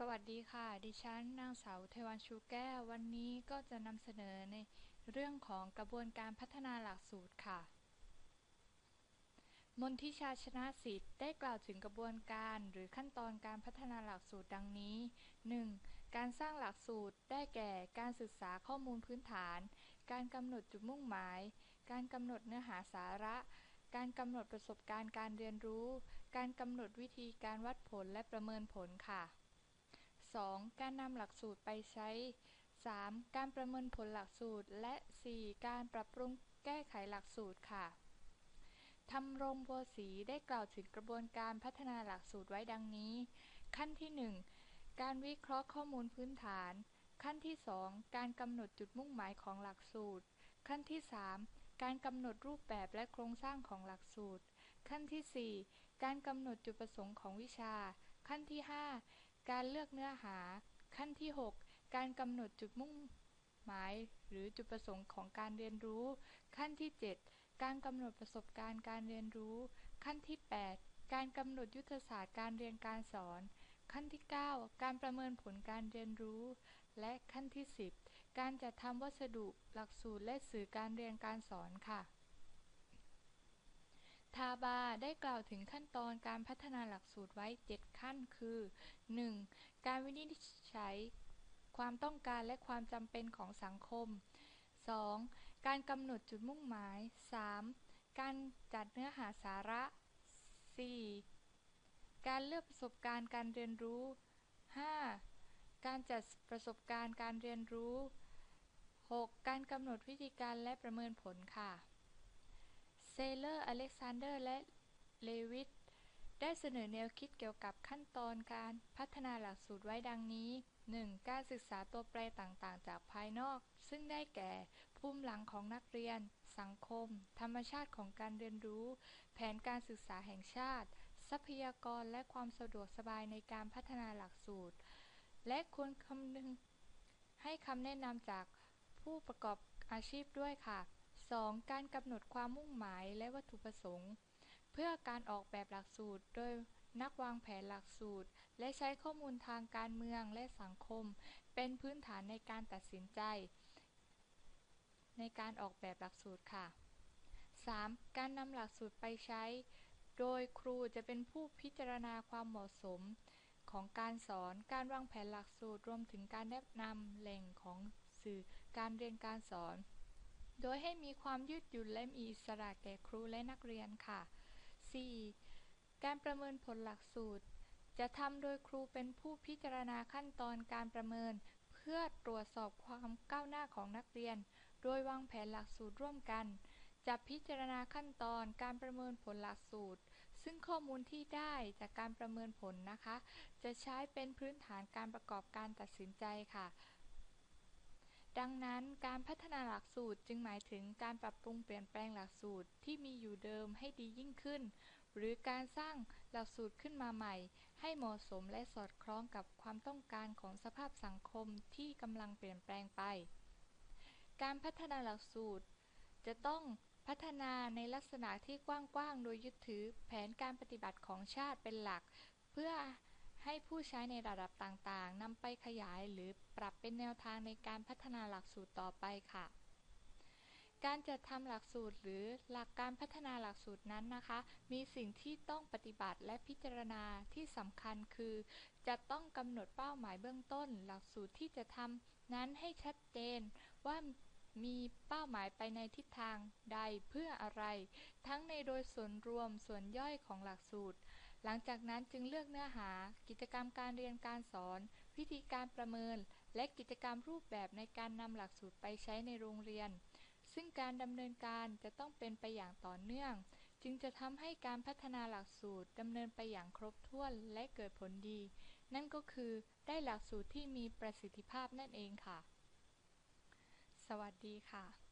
สวัสดีค่ะ ดิฉันนางสาวเทวันชูแก้ว วันนี้ก็จะนำเสนอในเรื่องของกระบวนการพัฒนาหลักสูตรค่ะ มนทิชาชนะสิทธิ์ได้กล่าวถึงกระบวนการหรือขั้นตอนการพัฒนาหลักสูตรดังนี้ 1. การสร้างหลักสูตรได้แก่การศึกษาข้อมูลพื้นฐาน การกำหนดจุดมุ่งหมาย การกำหนดเนื้อหาสาระ การกำหนดประสบการณ์การเรียนรู้ การกำหนดวิธีการวัดผลและประเมินผลค่ะ 2. การนำหลักสูตรไปใช้ 3. การประเมินผลหลักสูตร และ 4. การปรับปรุงแก้ไขหลักสูตรค่ะทำรงบัวศรีได้กล่าวถึงกระบวนการพัฒนาหลักสูตรไว้ดังนี้ ขั้นที่ 1 การวิเคราะห์ข้อมูลพื้นฐาน ขั้นที่ 2 การกำหนดจุดมุ่งหมายของหลักสูตร ขั้นที่ 3 การกำหนดรูปแบบและโครงสร้างของหลักสูตร ขั้นที่ 4 การกำหนดจุดประสงค์ของวิชา ขั้นที่ 5 การเลือกเนื้อหา ขั้นที่ 6 การกำหนดจุดมุ่งหมาย หรือจุดประสงค์ของการเรียนรู้ ขั้นที่ 7 การกำหนดประสบการณ์การเรียนรู้ ขั้นที่ 8 การกำหนดยุทธศาสตร์การเรียนการสอน ขั้นที่ 9 การประเมินผลการเรียนรู้ และขั้นที่ 10 การจัดทำวัสดุ หลักสูตรและสื่อการเรียนการสอนค่ะ ทาบาได้กล่าวถึงขั้นตอนการพัฒนาหลักสูตรไว้ 7 ขั้นคือ 1. การวินิจฉัยความต้องการและความจำเป็นของสังคม 2. การกำหนดจุดมุ่งหมาย 3. การจัดเนื้อหาสาระ 4. การเลือกประสบการณ์การเรียนรู้ 5. การจัดประสบการณ์การเรียนรู้ 6. การกำหนดวิธีการและประเมินผลค่ะ เซเลอร์ อเล็กซานเดอร์ และเลวิตได้เสนอแนวคิดเกี่ยวกับขั้นตอนการพัฒนาหลักสูตรไว้ดังนี้ 1. การศึกษาตัวแปรต่างๆ จากภายนอก ซึ่งได้แก่ ภูมิหลังของนักเรียน สังคม ธรรมชาติของการเรียนรู้ แผนการศึกษาแห่งชาติ ทรัพยากรและความสะดวกสบายในการพัฒนาหลักสูตร และควรคำนึงให้คำแนะนำจากผู้ประกอบอาชีพด้วยค่ะ 2. การกำหนดความมุ่งหมายและวัตถุประสงค์ เพื่อการออกแบบหลักสูตรโดยนักวางแผนหลักสูตร และใช้ข้อมูลทางการเมืองและสังคม เป็นพื้นฐานในการตัดสินใจ ในการออกแบบหลักสูตรค่ะ 3. การนำหลักสูตรไปใช้ โดยครูจะเป็นผู้พิจารณาความเหมาะสมของการสอน การวางแผนหลักสูตร รวมถึงการแนะนำแหล่งของสื่อการเรียนการสอน โดยให้มีความยืดหยุ่นและมีอิสระแก่ครูและนักเรียนค่ะ 4. การประเมินผลหลักสูตร จะทำโดยครูเป็นผู้พิจารณาขั้นตอนการประเมิน เพื่อตรวจสอบความก้าวหน้าของนักเรียน โดยวางแผนหลักสูตรร่วมกัน จะพิจารณาขั้นตอนการประเมินผลหลักสูตร ซึ่งข้อมูลที่ได้จากการประเมินผลนะคะ จะใช้เป็นพื้นฐานการประกอบการตัดสินใจค่ะ ดังนั้นการพัฒนาหลักสูตรจึงหมายถึงการปรับปรุงเปลี่ยนแปลงหลักสูตรที่มีอยู่เดิมให้ดียิ่งขึ้น หรือการสร้างหลักสูตรขึ้นมาใหม่ ให้เหมาะสมและสอดคล้องกับความต้องการของสภาพสังคมที่กำลังเปลี่ยนแปลงไป การพัฒนาหลักสูตร จะต้องพัฒนาในลักษณะที่กว้างๆ โดยยึดถือแผนการปฏิบัติของชาติเป็นหลัก เพื่อให้ผู้ใช้ในระดับต่างๆน ขยายหรือปรับเป็นแนวทางในการพัฒนาหลักสูตรต่อไปค่ะ การจัดทำหลักสูตรหรือหลักการพัฒนาหลักสูตรนั้นนะคะ มีสิ่งที่ต้องปฏิบัติและพิจารณาที่สำคัญคือ จะต้องกำหนดเป้าหมายเบื้องต้น หลักสูตรที่จะทำนั้นให้ชัดเจนว่ามีเป้าหมายไปในทิศทางใดเพื่ออะไร ทั้งในโดยส่วนรวมส่วนย่อยของหลักสูตร หลังจากนั้นจึงเลือกเนื้อหา กิจกรรมการเรียนการสอน วิธีการประเมิน และกิจกรรมรูปแบบในการนำหลักสูตรไปใช้ในโรงเรียน ซึ่งการดำเนินการจะต้องเป็นไปอย่างต่อเนื่อง จึงจะทำให้การพัฒนาหลักสูตรดำเนินไปอย่างครบถ้วนและเกิดผลดี นั่นก็คือได้หลักสูตรที่มีประสิทธิภาพนั่นเองค่ะ สวัสดีค่ะ